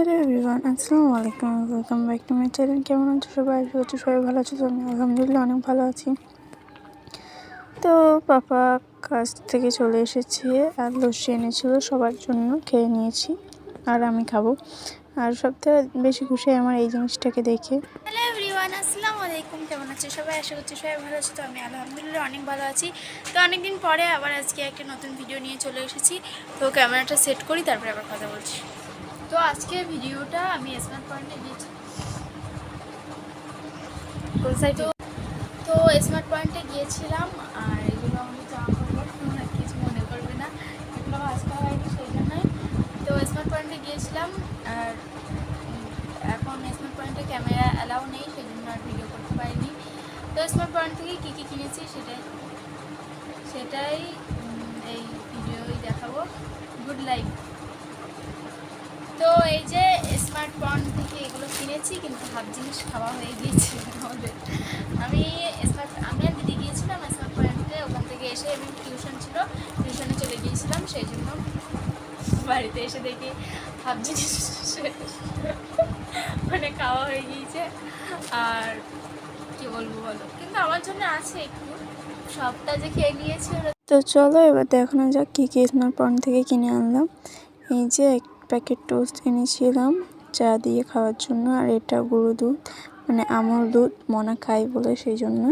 Hello everyone, আসসালামু আলাইকুম। Welcome back to my channel কেমন আছো সবাই? আশা করছি সবাই ভালো আছো। তো আমি আলহামদুলিল্লাহ অনেক ভালো আছি। তো পাপা কাজ থেকে চলে এসেছে আর লস্যি এনেছিল, সবার জন্য খেয়ে নিয়েছি আর আমি খাব। আর সবথেকে বেশি খুশি আমার এই জিনিসটাকে দেখে। হ্যালো এভরিওয়ান, আসসালামু আলাইকুম। কেমন আছে সবাই? আশা করছি সবাই ভালো আছে। তো আমি আলহামদুলিল্লাহ অনেক ভালো আছি। তো অনেকদিন পরে আবার আজকে একটা নতুন ভিডিও নিয়ে চলে এসেছি। তো ক্যামেরাটা সেট করি, তারপরে আবার কথা বলছি। তো আজকে ভিডিওটা আমি স্মার্ট পয়েন্টে গিয়েছি তো তো স্মার্ট পয়েন্টে গিয়েছিলাম আর এগুলো আমি জামা কিছু মনে করবে না। এগুলো করা হয়নি সেই জন্যই। তো স্মার্ট পয়েন্টে গিয়েছিলাম আর এখন স্মার্ট পয়েন্টে ক্যামেরা অ্যালাউ নেই সেই জন্য আর ভিডিও করতে পারিনি। তো স্মার্ট পয়েন্ট থেকে কী কী কিনেছি সেটাই সেটাই উম, এই ভিডিওই দেখাবো গুড লাইফ তো এই যে স্মার্ট পয়েন্ট থেকে এগুলো কিনেছি, কিন্তু হাফ জিনিস খাওয়া হয়ে গিয়েছে আমাদের। আমি স্মার্ট আমি আর দিদি গিয়েছিলাম স্মার্ট পয়েন্টে ওখান থেকে এসে আমি টিউশন ছিল টিউশনে চলে গিয়েছিলাম, সেই জন্য বাড়িতে এসে দেখি হাফ জিনিস মানে খাওয়া হয়ে গিয়েছে। আর কি বলব বলো? কিন্তু আমার জন্য আছে একটু। সবটা যে খেয়ে নিয়েছি তো চলো, এবার দেখানো যাক কী কী স্মার্ট পয়েন্ট থেকে কিনে আনলাম। এই যে প্যাকেট টোস্ট এনেছিলাম, চা দিয়ে খাওয়ার জন্য, আর এটা গুঁড়ো দুধ মানে আমল দুধ, মনা খাই বলে সেই জন্য।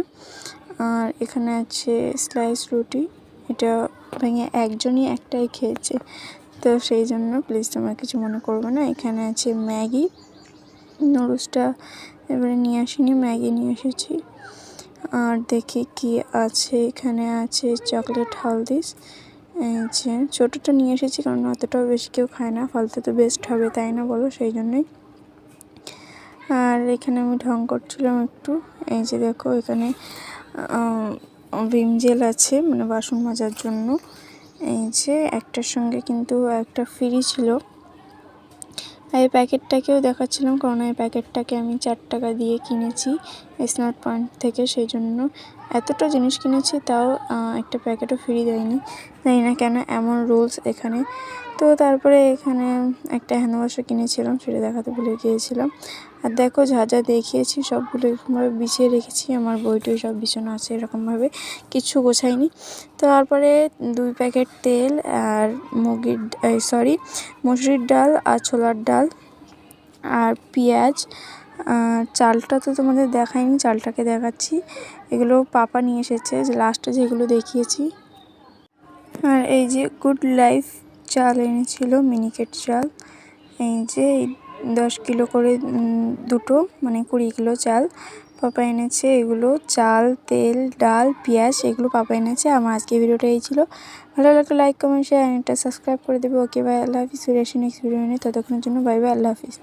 আর এখানে আছে স্লাইস রুটি, এটা ভেঙে একজনই একটাই খেয়েছে। তো সেই জন্য প্লিজ তোমরা কিছু মনে করবে না। এখানে আছে ম্যাগি, নুডলসটা এবারে নিয়ে আসিনি, ম্যাগি নিয়ে এসেছি। আর দেখি কি আছে। এখানে আছে চকলেট হালদিস যে, ছোটোটা নিয়ে এসেছি কারণ অতটাও বেশি কেউ খায় না, ফলতে তো বেস্ট হবে, তাই না বলো? সেই জন্যই। আর এখানে আমি ঢং করছিলাম একটু। এই যে দেখো, এখানে ভিম জেল আছে মানে বাসন মাজার জন্য। এই যে, একটার সঙ্গে কিন্তু একটা ফ্রি ছিল। এই প্যাকেটটাকেও দেখাচ্ছিলাম, কারণ এই প্যাকেটটাকে আমি চার টাকা দিয়ে কিনেছি স্মার্ট পয়েন্ট থেকে, সেই জন্য এতটা জিনিস কিনেছি, তাও একটা প্যাকেটও ফ্রি দেয়নি। জানি না কেন এমন রুলস এখানে। তো তারপরে এখানে একটা হ্যান্ডওয়াশও কিনেছিলাম, সেটা দেখাতে ভুলে গিয়েছিলাম। আর দেখো যা যা দেখিয়েছি সবগুলো এরকমভাবে বিছিয়ে রেখেছি, আমার বইটই সব বিছানো আছে এরকমভাবে, কিছু গোছাইনি। তারপরে দুই প্যাকেট তেল আর মুগির সরি, মসুরির ডাল আর ছোলার ডাল আর পেঁয়াজ। চালটা তো তোমাদের দেখাইনি, চালটাকে দেখাচ্ছি। এগুলো পাপা নিয়ে এসেছে যে লাস্টে যেগুলো দেখিয়েছি। আর এই যে গুড লাইফ চাল এনেছিল, মিনিকেট চাল। এই যে দশ কিলো করে দুটো মানে কুড়ি কিলো চাল পাপা এনেছে। এগুলো চাল, তেল, ডাল, পেঁয়াজ, এগুলো পাপা এনেছে। আমার আজকে ভিডিওটা এই ছিল। ভালো লাগলে লাইক কমেন্ট শেয়ার একটা সাবস্ক্রাইব করে দেবে। ওকে বাই আল্লাহ হাফিজ। আসি নেক্সট ভিডিও নিয়ে ততক্ষণের জন্য বাই বাই আল্লাহ হাফিজ।